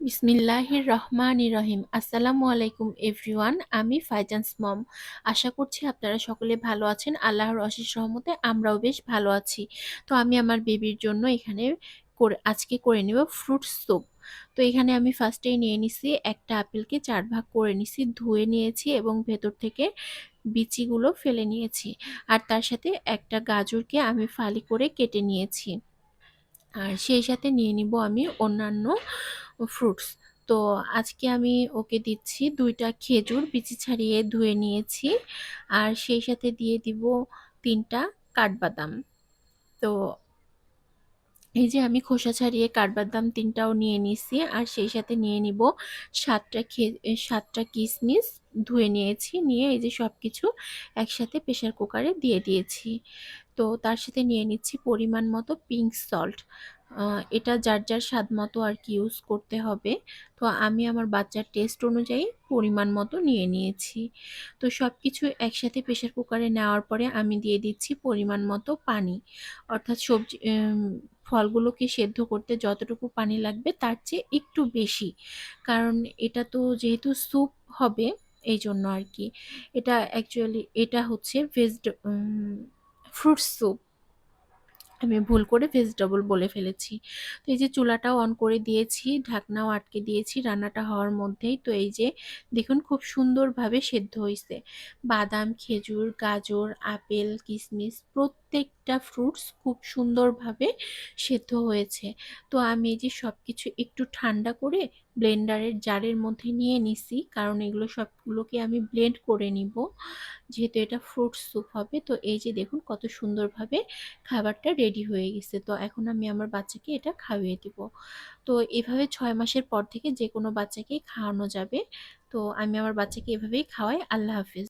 বিসমিল্লাহির রহমানির রহিম। আসসালামু আলাইকুম, এভরিওয়ান। আমি ফাইজান্স মম। আশা করছি আপনারা সকলে ভালো আছেন। আল্লাহর অশেষ রহমতে আমরাও বেশ ভালো আছি। তো আমি আমার বেবির জন্য এখানে করে, আজকে করে নেব ফ্রুট স্যুপ। তো এখানে আমি ফার্স্টেই নিয়ে নিছি একটা আপেলকে, চার ভাগ করে নিছি, ধুয়ে নিয়েছি এবং ভেতর থেকে বিচিগুলো ফেলে নিয়েছি। আর তার সাথে একটা গাজরকে আমি ফালি করে কেটে নিয়েছি। আর সেই সাথে নিয়ে নিব আমি অন্যান্য ফ্রুটস তো আজকে আমি ওকে দিচ্ছি দুইটা খেজুর বিচি ছাড়িয়ে ধুয়ে নিয়েছি আর সেই সাথে দিয়ে দিব তিনটা কাঠবাদাম। তো এই যে আমি খোসা ছাড়িয়ে কাঠবাদাম তিনটাও নিয়ে নিছি আর সেই সাথে নিয়ে নিব সাতটা খে সাতটা কিশমিশ ধুয়ে নিয়েছি, নিয়ে এই যে সব কিছু একসাথে প্রেশার কুকারে দিয়ে দিয়েছি। তো তার সাথে নিয়ে নিচ্ছি পরিমাণ মতো পিঙ্ক সল্ট এটা যার যার স্বাদ মতো আর কি ইউজ করতে হবে। তো আমি আমার বাচ্চার টেস্ট অনুযায়ী পরিমাণ মতো নিয়ে নিয়েছি। তো সব কিছু একসাথে প্রেশার কুকারে নেওয়ার পরে আমি দিয়ে দিচ্ছি পরিমাণ মতো পানি। অর্থাৎ সবজি ফলগুলোকে সেদ্ধ করতে যতটুকু পানি লাগবে তার চেয়ে একটু বেশি। কারণ এটা তো যেহেতু স্যুপ হবে, এই জন্য আর কি। এটা অ্যাকচুয়ালি এটা হচ্ছে ভেজ ফ্রুট স্যুপ আমি ভুল করে ভেজিটেবল বলে ফেলেছি। তো এই যে চুলাটাও অন করে দিয়েছি, ঢাকনাও আটকে দিয়েছি, রান্নাটা হওয়ার মধ্যেই। তো এই যে দেখুন খুব সুন্দরভাবে সেদ্ধ হয়েছে বাদাম, খেজুর, গাজর, আপেল কিশমিশ প্রত্যেকটা ফ্রুটস খুব সুন্দরভাবে সেদ্ধ হয়েছে। তো আমি এই যে সব কিছু একটু ঠান্ডা করে ব্লেন্ডারের জারের মধ্যে নিয়ে নিছি, কারণ এগুলো সবগুলোকে আমি ব্লেন্ড করে নিব। যেহেতু এটা ফ্রুট স্যুপ হবে, তো এই যে দেখুন কত সুন্দরভাবে খাবারটা রেডি হয়ে গেছে। তো এখন আমি আমার বাচ্চাকে এটা খাইয়ে দিব। তো এভাবে ছয় মাসের পর থেকে যে কোনো বাচ্চাকেই খাওয়ানো যাবে। তো আমি আমার বাচ্চাকে এভাবেই খাওয়াই। আল্লাহ হাফিজ।